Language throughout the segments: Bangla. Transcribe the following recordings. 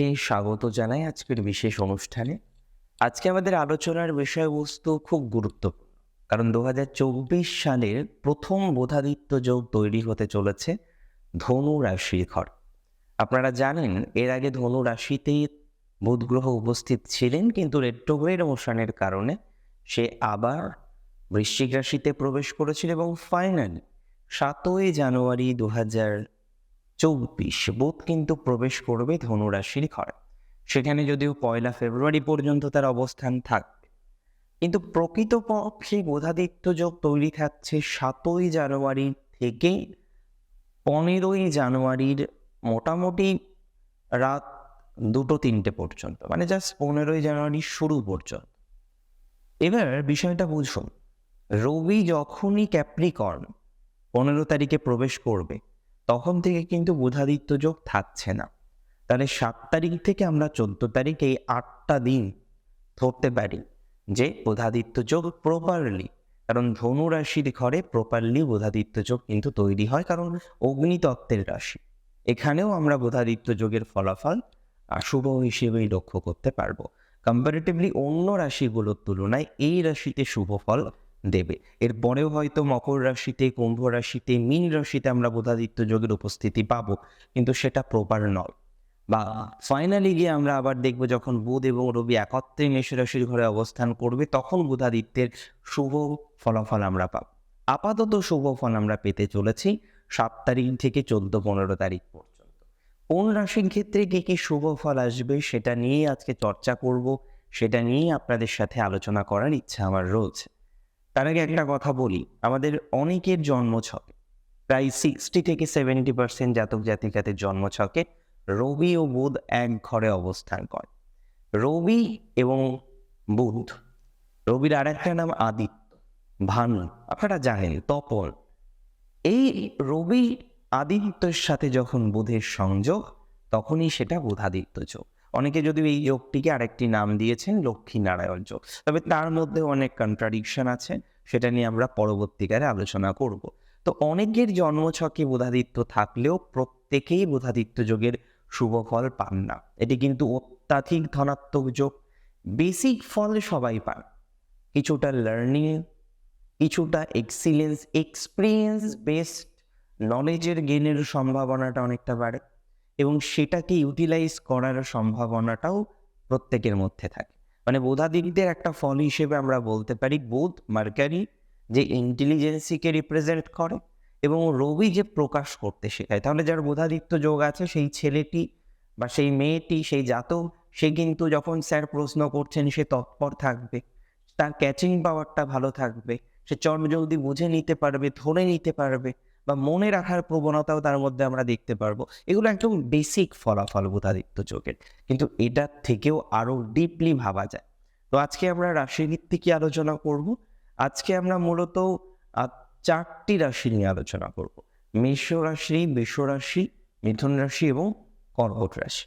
প্রত্যেককে স্বাগত জানাই আজকের বিশেষ অনুষ্ঠানে। আজকে আমাদের আলোচনার বিষয়বস্তু খুব গুরুত্বপূর্ণ, কারণ দু হাজার চব্বিশ সালের প্রথম বোধাদিত্য যোগ তৈরি হতে চলেছে ধনু রাশির। ঘর আপনারা জানেন, এর আগে ধনু রাশিতেই বুধ গ্রহ উপস্থিত ছিলেন, কিন্তু রেট্রোগ্রেড মোশনের কারণে সে আবার বৃশ্চিক রাশিতে প্রবেশ করেছিল এবং ফাইনালি সাতই জানুয়ারি দু হাজার চব্বিশ বুধ কিন্তু প্রবেশ করবে ধনুরাশির ঘরে। সেখানে যদিও পয়লা ফেব্রুয়ারি পর্যন্ত তার অবস্থান থাকবে। কিন্তু প্রকৃতপক্ষে বোধাদিত্য যোগ তৈরি থাকছে সাতই জানুয়ারি থেকে পনেরোই জানুয়ারির মোটামুটি রাত দুটো তিনটে পর্যন্ত মানে জাস্ট পনেরোই জানুয়ারির শুরু পর্যন্ত। এবার বিষয়টা বুঝুন, রবি যখনই ক্যাপ্রিকর্ন পনেরো তারিখে প্রবেশ করবে তখন থেকে কিন্তু বুধাদিত্য যোগ থাকছে না। তাহলে সাত তারিখ থেকে আমরা চোদ্দ তারিখ এই আটটা দিন ধরতে পারি যে বুধাদিত্য যোগ প্রপারলি কারণ ধনু রাশির ঘরে প্রপারলি বুধাদিত্য যোগ কিন্তু তৈরি হয়, কারণ অগ্নিতত্ত্বের রাশি। এখানেও আমরা বুধাদিত্য যোগের ফলাফল শুভ হিসেবেই লক্ষ্য করতে পারব। কম্পারেটিভলি অন্য রাশিগুলোর তুলনায় এই রাশিতে শুভ ফল দেবে। এরপরেও হয়তো মকর রাশিতে, কুম্ভ রাশিতে, মীন রাশিতে আমরা বোধাদিত্য যোগের উপস্থিতি পাব, কিন্তু সেটা প্রপার নয়। বা ফাইনালি গিয়ে আমরা আবার দেখব যখন বুধ এবং রবি একত্রে মেষ রাশির ঘরে অবস্থান করবে, তখন বুধাদিত্যের শুভ ফলাফল আমরা পাব। আপাতত শুভ ফল আমরা পেতে চলেছি সাত তারিখ থেকে চোদ্দ পনেরো তারিখ পর্যন্ত। কোন রাশির ক্ষেত্রে কি কি শুভ ফল আসবে সেটা নিয়ে আজকে চর্চা করব, সেটা নিয়ে আপনাদের সাথে আলোচনা করার ইচ্ছা আমার রয়েছে। তার আগে একটা কথা বলি, আমাদের অনেকের জন্মছকে প্রায় সিক্সটি থেকে সেভেন্টি পার্সেন্ট জাতক জাতিকাদের জন্মছকে রবি ও বুধ এক ঘরে অবস্থান করে। রবি এবং বুধ, রবির আর একটা নাম আদিত্য, ভানু, আপনারা জানেন, তপন। এই রবি আদিত্যের সাথে যখন বুধের সংযোগ, তখনই সেটা বুধাদিত্য যোগ। অনেকে যদিও এই যোগটিকে আরেকটি নাম দিয়েছেন লক্ষ্মী নারায়ণ যোগ তবে তার মধ্যে অনেক কন্ট্রাডিকশন আছে, সেটা নিয়ে আমরা পরবর্তীকালে আলোচনা করব। তো অনেকের জন্মছকে বোধাদিত্য থাকলেও প্রত্যেকেই বোধাদিত্য যোগের শুভ ফল পান না। এটি কিন্তু অত্যাধিক ধনাত্মক যোগ, বেসিক ফল সবাই পান। কিছুটা লার্নিং কিছুটা এক্সিলেন্স এক্সপিরিয়েন্স বেসড নলেজের গেনের সম্ভাবনাটা অনেকটা বাড়ে। এবং সেটাকে ইউটিলাইজ করার সম্ভাবনাটাও প্রত্যেকের মধ্যে থাকে। মানে বোধাদিকদের একটা ফল হিসেবে আমরা বলতে পারি বোধ মার্কারি যে ইন্টেলিজেন্সিকে রিপ্রেজেন্ট করে এবং রবি যে প্রকাশ করতে শেখায়। তাহলে যার বোধাদিত্য যোগ আছে, সেই ছেলেটি বা সেই মেয়েটি, সেই জাতক, সে কিন্তু যখন স্যার প্রশ্ন করছেন, সে তৎপর থাকবে, তার ক্যাচিং পাওয়ারটা ভালো থাকবে, সে চটজলদি বুঝে নিতে পারবে, ধরে নিতে পারবে বা মনে রাখার প্রবণতাও তার মধ্যে আমরা দেখতে পারব। এগুলো একদম বেসিক ফলাফল বোধাদিত্য যোগের। কিন্তু এটার থেকেও আরও ডিপলি ভাবা যায়। তো আজকে আমরা রাশিভিত্তিক আলোচনা করব। আজকে আমরা মূলত চারটি রাশি নিয়ে আলোচনা করব। মেষ রাশি বৃষ রাশি, মিথুন রাশি এবং কর্কট রাশি।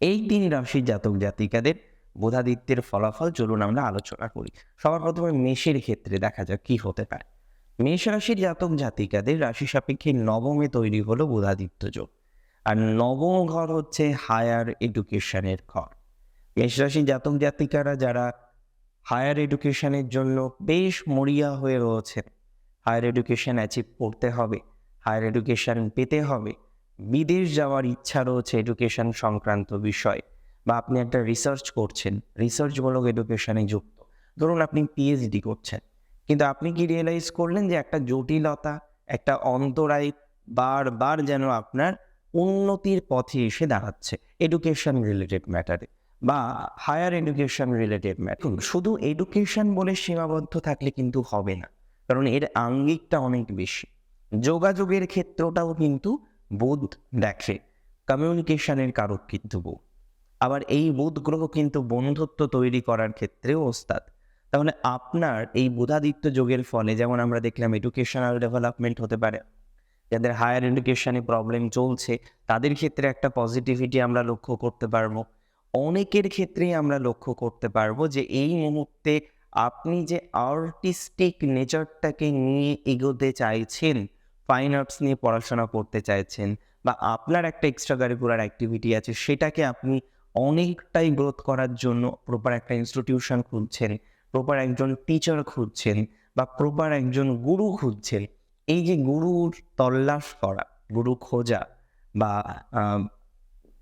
এই তিন রাশির জাতক জাতিকাদের বোধাদিত্যের ফলাফল চলুন আমরা আলোচনা করি। সবার প্রথমে মেষের ক্ষেত্রে দেখা যাক কি হতে পারে। মেষ রাশির জাতক জাতিকাদের রাশি সাপেক্ষে নবমে তৈরি হলো বোধাদিত্য যোগ। আর নবম ঘর হচ্ছে হায়ার এডুকেশনের ঘর। মেষ রাশির জাতক জাতিকারা যারা হায়ার এডুকেশনের জন্য বেশ মরিয়া হয়ে রয়েছেন হায়ার এডুকেশন অ্যাচিভ করতে হবে হায়ার এডুকেশন পেতে হবে, বিদেশ যাওয়ার ইচ্ছা রয়েছে এডুকেশন সংক্রান্ত বিষয় বা আপনি একটা রিসার্চ করছেন রিসার্চমূলক এডুকেশনে যুক্ত। ধরুন আপনি পিএইচডি করছেন কিন্তু আপনি কি রিয়েলাইজ করলেন যে একটা জটিলতা, একটা অন্তরায় বারবার যেন আপনার উন্নতির পথে এসে দাঁড়াচ্ছে? এডুকেশন রিলেটেড ম্যাটারে বা হায়ার এডুকেশন রিলেটেড ম্যাটার শুধু এডুকেশন বলে সীমাবদ্ধ থাকলে কিন্তু হবে না, কারণ এর আঙ্গিকটা অনেক বেশি। যোগাযোগের ক্ষেত্রটাও কিন্তু বোধ দেখে কমিউনিকেশনের কারক কিন্তু বোধ। আবার এই বুধ গ্রহ কিন্তু বন্ধুত্ব তৈরি করার ক্ষেত্রেও ওস্তাদ তাহলে আপনার এই বুধাদিত্য যোগের ফলে যেমন আমরা দেখলাম এডুকেশনাল ডেভেলপমেন্ট হতে পারে, যাদের হায়ার এডুকেশনে প্রবলেম চলছে, তাদের ক্ষেত্রে একটা পজিটিভিটি আমরা লক্ষ্য করতে পারব। অনেকের ক্ষেত্রেই আমরা লক্ষ্য করতে পারব যে এই মুহূর্তে আপনি যে আর্টিস্টিক নেচারটাকে নিয়ে এগোতে চাইছেন ফাইন আর্টস নিয়ে পড়াশোনা করতে চাইছেন বা আপনার একটা এক্সট্রা কারিকুলার অ্যাক্টিভিটি আছে, সেটাকে আপনি অনেকটাই গ্রোথ করার জন্য প্রপার একটা ইনস্টিটিউশন খুঁজছেন প্রপার একজন টিচার খুঁজছেন বা প্রপার একজন গুরু খুঁজছেন, এই যে গুরুর তল্লাশ করা গুরু খোঁজা বা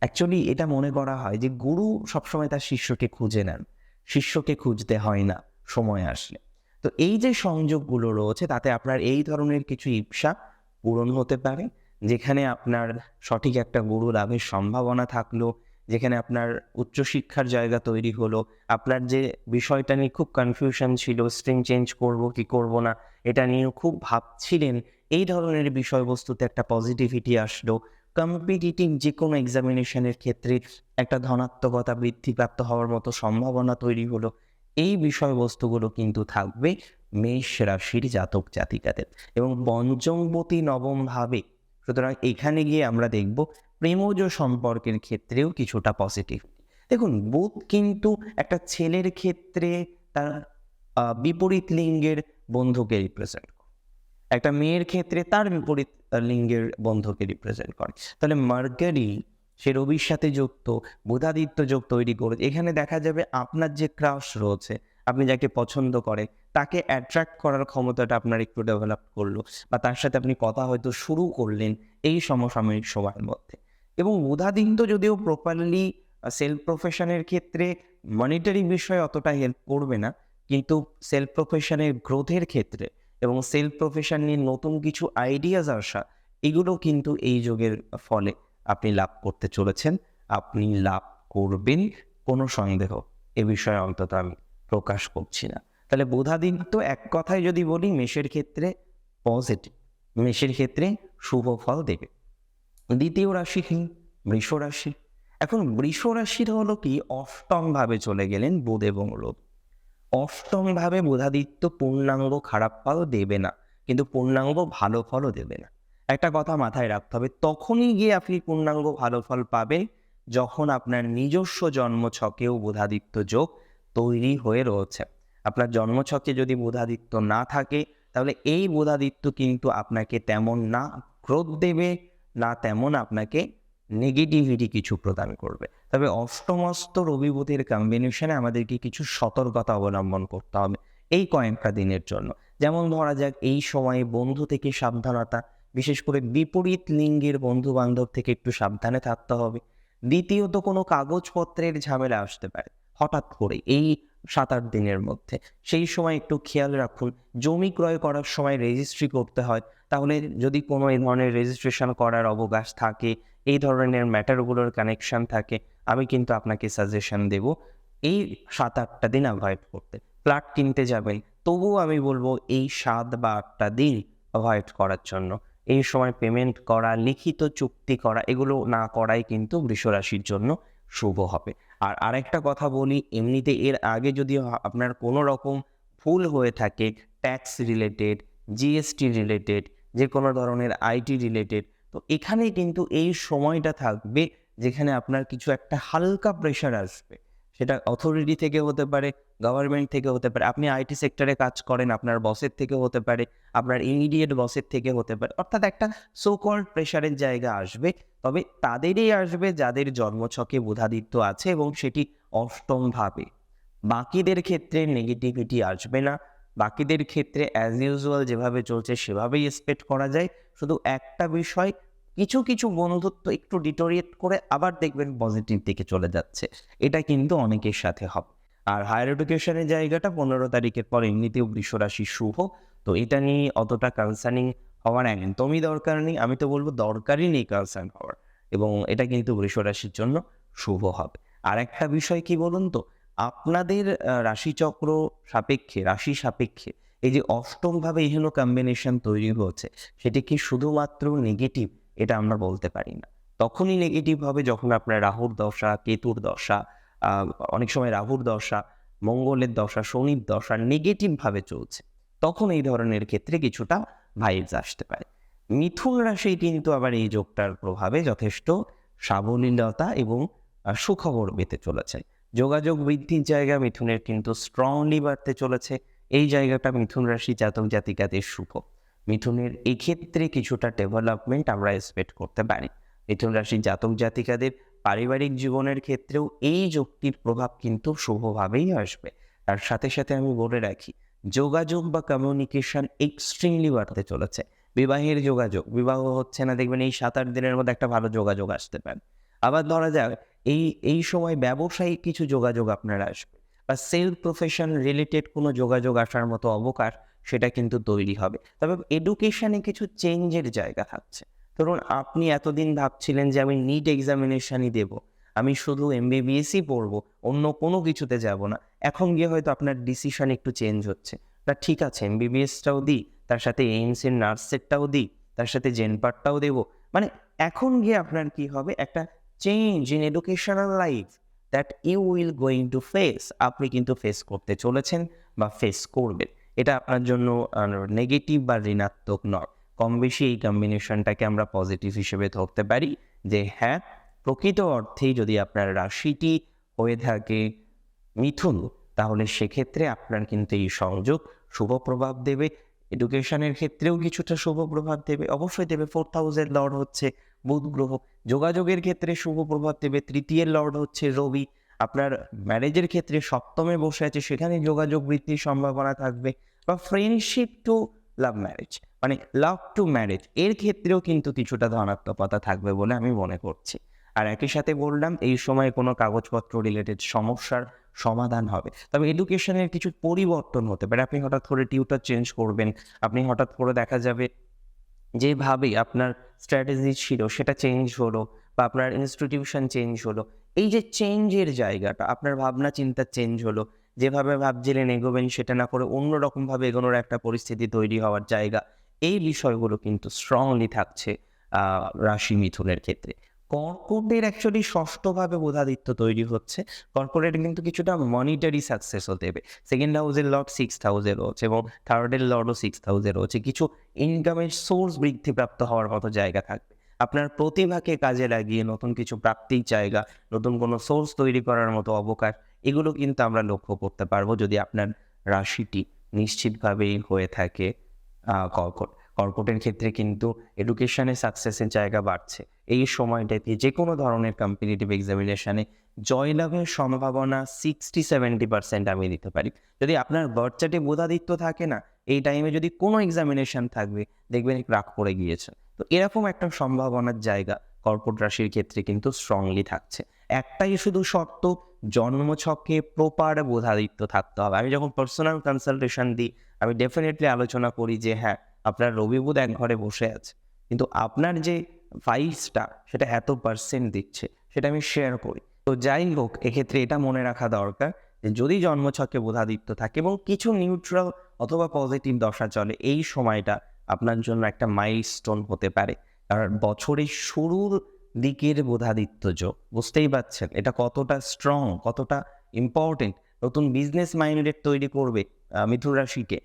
অ্যাকচুয়ালি এটা মনে করা হয় যে গুরু সবসময় তার শিষ্যকে খুঁজে নেন, শিষ্যকে খুঁজতে হয় না সময় আসলে। তো এই যে সংযোগগুলো রয়েছে তাতে আপনার এই ধরনের কিছু ইচ্ছা পূরণ হতে পারে, যেখানে আপনার সঠিক একটা গুরু লাভের সম্ভাবনা থাকল যেখানে আপনার উচ্চশিক্ষার জায়গা তৈরি হলো। আপনার যে বিষয়টা নিয়ে খুব কনফিউশন ছিল স্ট্রিম চেঞ্জ করব কি করব না, এটা নিয়ে খুব ভাবছিলেন, এই ধরনের বিষয়বস্তুতে একটা পজিটিভিটি আসলো। কম্পিটিটিভ যে কোনো এক্সামিনেশনের ক্ষেত্রে একটা ধনাত্মকতা বৃদ্ধিপ্রাপ্ত হওয়ার মতো সম্ভাবনা তৈরি হলো। এই বিষয়বস্তুগুলো কিন্তু থাকবে মেষ রাশির জাতক জাতিকাদের। এবং পঞ্চমপতি নবম ভাবে, সুতরাং এখানে গিয়ে আমরা দেখব প্রেমজ সম্পর্কের ক্ষেত্রেও কিছুটা পজিটিভ দেখুন, বুধ কিন্তু একটা ছেলের ক্ষেত্রে তার বিপরীত লিঙ্গের বন্ধুকে রিপ্রেজেন্ট করে। একটা মেয়ের ক্ষেত্রে তার বিপরীত লিঙ্গের বন্ধুকে রিপ্রেজেন্ট করে। তাহলে মার্কারি সে রবির সাথে যুক্ত, বুধাদিত্য যোগ তৈরি করে এখানে দেখা যাবে আপনার যে ক্রাশ রয়েছে, আপনি যাকে পছন্দ করে, তাকে অ্যাট্রাক্ট করার ক্ষমতাটা আপনার একটু ডেভেলপ করল। বা তার সাথে আপনি কথা হয়তো শুরু করলেন এই সমসাময়িক সময়ের মধ্যে। এবং বুধাদিত্য যদিও প্রপারলি সেলফ প্রফেশনের ক্ষেত্রে মনিটারি বিষয়ে অতটা হেল্প করবে না, কিন্তু সেলফ প্রফেশনের গ্রোথের ক্ষেত্রে এবং সেলফ প্রফেশন নিয়ে নতুন কিছু আইডিয়াস আসা, এগুলো কিন্তু এই যোগের ফলে আপনি লাভ করতে চলেছেন। আপনি লাভ করবেন, কোনো সন্দেহ এ বিষয়ে অন্তত আমি প্রকাশ করছি না। তাহলে বোধাদিত্য এক কথায় যদি বলি, মেষের ক্ষেত্রে পজিটিভ মেষের ক্ষেত্রে শুভ ফল দেবে। দ্বিতীয় রাশি কি? বৃষ রাশি। এখন বৃষ রাশির হলো কি? অষ্টম ভাবে চলে গেলেন বুধ এবং রবি অষ্টম ভাবে বোধাদিত্য পূর্ণাঙ্গ খারাপ ফলও দেবে না, কিন্তু পূর্ণাঙ্গ ভালো ফলও দেবে না। একটা কথা মাথায় রাখতে হবে, তখনই গিয়ে আপনি পূর্ণাঙ্গ ভালো ফল পাবেন যখন আপনার নিজস্ব জন্মছকেও বোধাদিত্য যোগ তৈরি হয়ে রয়েছে। আপনার জন্মছকে যদি বোধাদিত্য না থাকে, তাহলে এই বোধাদিত্য কিন্তু আপনাকে তেমন না ক্রোধ দেবে না তেমন আপনাকে নেগেটিভিটি কিছু প্রদান করবে। তবে অষ্টমস্ত রবি কম্বিনেশনে আমাদেরকে কিছু সতর্কতা অবলম্বন করতে হবে এই কয়েকটা দিনের জন্য। যেমন ধরা যাক, এই সময়ে বন্ধু থেকে সাবধানতা, বিশেষ করে বিপরীত লিঙ্গের বন্ধু বান্ধব থেকে একটু সাবধানে থাকতে হবে। দ্বিতীয়ত কোনো কাগজপত্রের ঝামেলা আসতে পারে। হঠাৎ করে এই সাত আট দিনের মধ্যে। সেই সময় একটু খেয়াল রাখুন, জমি ক্রয় করার সময় রেজিস্ট্রি করতে হয়। তাহলে যদি কোনো এই ধরনের রেজিস্ট্রেশন করার অবকাশ থাকে, এই ধরনের ম্যাটারগুলোর কানেকশন থাকে, আমি কিন্তু আপনাকে সাজেশন দেব, এই সাত আটটা দিন অ্যাভয়েড করতে। ফ্ল্যাট কিনতে যাবেন, তবুও আমি বলব এই সাত বা আটটা দিন অ্যাভয়েড করার জন্য। এই সময় পেমেন্ট করা, লিখিত চুক্তি করা, এগুলো না করাই কিন্তু বৃষরাশির জন্য শুভ হবে। আর আরেকটা কথা বলি, এমনিতে এর আগে যদি আপনার কোনো রকম ভুল হয়ে থাকে ট্যাক্স রিলেটেড জিএসটি রিলেটেড যে কোনো ধরনের আইটি রিলেটেড তো এখানে কিন্তু এই সময়টা থাকবে যেখানে আপনার কিছু একটা হালকা প্রেশার আসবে। সেটা অথরিটি থেকে হতে পারে গভর্নমেন্ট থেকে হতে পারে। আপনি আইটি সেক্টরে কাজ করেন, আপনার বসের থেকে হতে পারে, আপনার ইমিডিয়েট বসের থেকে হতে পারে। অর্থাৎ একটা সোকল প্রেশারের জায়গা আসবে। তবে তাদেরই আসবে যাদের জন্মছকে বুধাদিত্য আছে এবং সেটি অষ্টম ভাবে বাকিদের ক্ষেত্রে নেগেটিভিটি আসবে না। বাকিদের ক্ষেত্রে অ্যাজ ইউজুয়াল যেভাবে চলছে সেভাবেই এক্সপেক্ট করা যায়। শুধু একটা বিষয়, কিছু কিছু বন্ধুত্ব একটু ডিটোরিয়েট করে আবার দেখবেন পজিটিভ দিকে চলে যাচ্ছে। এটা কিন্তু অনেকের সাথে হবে। আর হায়ার এডুকেশনের জায়গাটা পনেরো তারিখের পর এমনিতেও বৃষরাশি শুভ। তো এটা নিয়ে অতটা কনসার্নিং হওয়ার একদমই দরকার নেই, আমি তো বলব দরকারই নেই কনসার্ন হওয়ার। এবং এটা কিন্তু বৃষরাশির জন্য শুভ হবে। আর একটা বিষয় কি বলুন তো? আপনাদের রাশিচক্র সাপেক্ষে, রাশি সাপেক্ষে এই যে অষ্টমভাবে এহেন কম্বিনেশন তৈরি হচ্ছে সেটি কি শুধুমাত্র নেগেটিভ এটা আমরা বলতে পারি না। তখনই নেগেটিভ হবে যখন আপনার রাহুর দশা, কেতুর দশা অনেক সময় রাহুর দশা, মঙ্গলের দশা, শনির দশা নেগেটিভভাবে চলছে। তখন এই ধরনের ক্ষেত্রে কিছুটা ভাইবস আসতে পারে। মিথুন রাশি কিন্তু আবার এই যোগটার প্রভাবে যথেষ্ট সাবলীলতা এবং সুখবর পেতে চলেছে। যোগাযোগ বৃদ্ধির জায়গা মিথুনের কিন্তু স্ট্রংলি বাড়তে চলেছে। এই জায়গাটা মিথুন রাশি জাতক জাতিকাদের শুভ। মিথুনের এক্ষেত্রে কিছুটা ডেভেলপমেন্ট আমরা এক্সপেক্ট করতে পারি। মিথুন রাশির জাতক জাতিকাদের পারিবারিক জীবনের ক্ষেত্রেও এই যোগটির প্রভাব কিন্তু শুভভাবেই আসবে। তার সাথে সাথে আমি বলে রাখি, যোগাযোগ বা কমিউনিকেশন এক্সট্রিমলি বাড়তে চলেছে। বিবাহের যোগাযোগ, বিবাহ হচ্ছে না, দেখবেন এই সাত আট দিনের মধ্যে একটা ভালো যোগাযোগ আসতে পারে। আবার ধরা যাক, এই এই সময় ব্যবসায়িক কিছু যোগাযোগ আপনার আসবে বা সেলফ প্রফেশন রিলেটেড কোনো যোগাযোগ আসার মতো অবকাশ সেটা কিন্তু তৈরি হবে। তবে এডুকেশনে কিছু চেঞ্জের জায়গা থাকছে। ধরুন, আপনি এতদিন ভাবছিলেন যে আমি নিট এক্সামিনেশনই দেব। আমি শুধু এমবিবিএসই পড়ব, অন্য কোনো কিছুতে যাব না। এখন গিয়ে হয়তো আপনার ডিসিশন একটু চেঞ্জ হচ্ছে। তা ঠিক আছে এমবিবিএসটাও দিই, তার সাথে এইমস এর নার্সেরটাও দিই, তার সাথে জেনপারটাও দেবো। মানে এখন গিয়ে আপনার কি হবে? একটা change in educational life that you will going to face আপনি কিন্তু ফেস করতে চলেছেন বা ফেস করবেন। এটা আপনার জন্য নেগেটিভ বা ঋণাত্মক নয়। কম বেশি এই কম্বিনেশনটাকে আমরা পজিটিভ হিসেবে ধরতে পারি যে হ্যাঁ প্রকৃত অর্থেই যদি আপনার রাশিটি হয়ে থাকে মিথুন, তাহলে সেক্ষেত্রে আপনার কিন্তু এই সংযোগ শুভ প্রভাব দেবে। এডুকেশনের ক্ষেত্রেও কিছুটা শুভ প্রভাব দেবে। অবশ্যই দেবে ফোর্থ হাউসের লর্ড হচ্ছে বুধ গ্রহ। যোগাযোগের ক্ষেত্রে শুভ প্রভাব দেবে। তৃতীয়ের লর্ড হচ্ছে রবি। আপনার ম্যারেজের ক্ষেত্রে সপ্তমে বসে আছে, সেখানে যোগাযোগ বৃদ্ধির সম্ভাবনা থাকবে। বা ফ্রেন্ডশিপ টু লাভ ম্যারেজ মানে লাভ টু ম্যারেজ এর ক্ষেত্রেও কিন্তু কিছুটা ধনাত্মকতা থাকবে বলে আমি মনে করছি। আর একই সাথে বললাম, এই সময় কোনো কাগজপত্র রিলেটেড সমস্যার সমাধান হবে। তবে এডুকেশনের কিছু পরিবর্তন হতে পারে। আপনি হঠাৎ করে টিউটার চেঞ্জ করবেন, আপনি হঠাৎ করে দেখা যাবে যেভাবে আপনার স্ট্র্যাটেজি ছিল, সেটা চেঞ্জ হলো বা আপনার ইনস্টিটিউশন চেঞ্জ হলো। এই যে চেঞ্জের জায়গাটা, আপনার ভাবনা চিন্তা চেঞ্জ হলো, যেভাবে ভাবছিলেন এগোবেন সেটা না করে অন্যরকমভাবে এগোনোর একটা পরিস্থিতি তৈরি হওয়ার জায়গা। এই বিষয়গুলো কিন্তু স্ট্রংলি থাকছে রাশি মিথুনের ক্ষেত্রে। কর্কটের অ্যাকচুয়ালি ষষ্ঠভাবে বোধাদিত্য তৈরি হচ্ছে। কর্পোরেট কিন্তু কিছুটা মনিটারি সাকসেসও দেবে। সেকেন্ড হাউসের লর্ড সিক্স হাউসে রয়েছে এবং থার্ডের লর্ডও সিক্স হাউসে রয়েছে। কিছু ইনকামের সোর্স বৃদ্ধিপ্রাপ্ত হওয়ার মতো জায়গা থাকবে। আপনার প্রতিভাকে কাজে লাগিয়ে নতুন কিছু প্রাপ্তির জায়গা, নতুন কোনো সোর্স তৈরি করার মতো অবকাশ, এগুলো কিন্তু আমরা লক্ষ্য করতে পারব যদি আপনার রাশিটি নিশ্চিতভাবেই হয়ে থাকে। কর্কট। কর্কটের ক্ষেত্রে কিন্তু এডুকেশনে সাকসেসের জায়গা বাড়ছে। এই সময়টাতে যে কোনো ধরনের কম্পিটিটিভ এক্সামিনেশনে জয়লাভের সম্ভাবনা সিক্সটি সেভেন্টি পার্সেন্ট আমি দিতে পারি। যদি আপনার বার্থচার্টে বোধাদিত্য থাকে না, এই টাইমে যদি কোনো এক্সামিনেশন থাকবে, দেখবেন রাগ পড়ে গিয়েছে। তো এরকম একটা সম্ভাবনার জায়গা কর্কট রাশির ক্ষেত্রে কিন্তু স্ট্রংলি থাকছে। একটাই শুধু শর্ত, জন্মছকে প্রপার বোধাদিত্য থাকতে হবে। আমি যখন পার্সোনাল কনসালটেশন দিই আমি ডেফিনেটলি আলোচনা করি যে হ্যাঁ আপনার রবি বুধ এক ঘরে বসে আছে। কিন্তু আপনার যে ভাইসটা সেটা এত পার্সেন্ট দিচ্ছে, সেটা আমি শেয়ার করি। তো যাই হোক, এক্ষেত্রে এটা মনে রাখা দরকার যে, যদি জন্মছকে বোধাদিত্য থাকে এবং কিছু নিউট্রাল অথবা পজিটিভ দশা চলে, এই সময়টা আপনার জন্য একটা মাইলস্টোন হতে পারে। কারণ বছরের শুরুর দিকের বোধাদিত্য যোগ, বুঝতেই পারছেন? এটা কতটা স্ট্রং কতটা ইম্পর্টেন্ট নতুন বিজনেস মাইন্ডেড তৈরি করবে মিথুন রাশিকে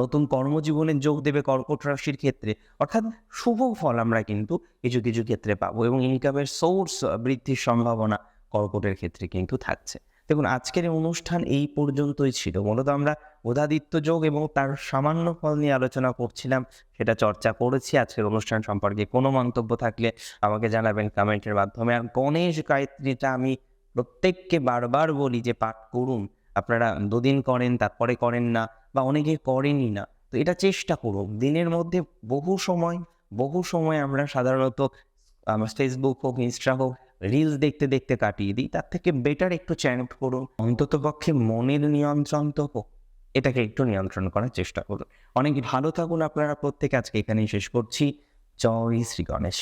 নতুন কর্মজীবনে যোগ দেবে কর্কট রাশির ক্ষেত্রে। অর্থাৎ শুভ ফল আমরা কিন্তু কিছু কিছু ক্ষেত্রে পাবো এবং ইনকামের সোর্স বৃদ্ধির সম্ভাবনা কর্কটের ক্ষেত্রে কিন্তু থাকছে। দেখুন, আজকের অনুষ্ঠান এই পর্যন্তই ছিল। মূলত আমরা বোধাদিত্য যোগ এবং তার সামান্য ফল নিয়ে আলোচনা করছিলাম, সেটা চর্চা করেছি। আজকের অনুষ্ঠান সম্পর্কে কোনো মন্তব্য থাকলে আমাকে জানাবেন কমেন্টের মাধ্যমে। আর গণেশ গায়ত্রীটা আমি প্রত্যেককে বারবার বলি যে পাঠ করুন। আপনারা দুদিন করেন, তারপরে করেন না বা অনেকে করেনই না। তো এটা চেষ্টা করুন। দিনের মধ্যে বহু সময় বহু সময় আমরা সাধারণত ফেসবুক হোক ইনস্টা হোক রিলস দেখতে দেখতে কাটিয়ে দিই। তার থেকে বেটার একটু চ্যানেল করুন। অন্তত পক্ষে মনের নিয়ন্ত্রণ তো হোক, এটাকে একটু নিয়ন্ত্রণ করার চেষ্টা করুন। অনেক ভালো থাকুন আপনারা। প্রত্যেকে আজকে এখানেই শেষ করছি। জয় শ্রী গণেশ।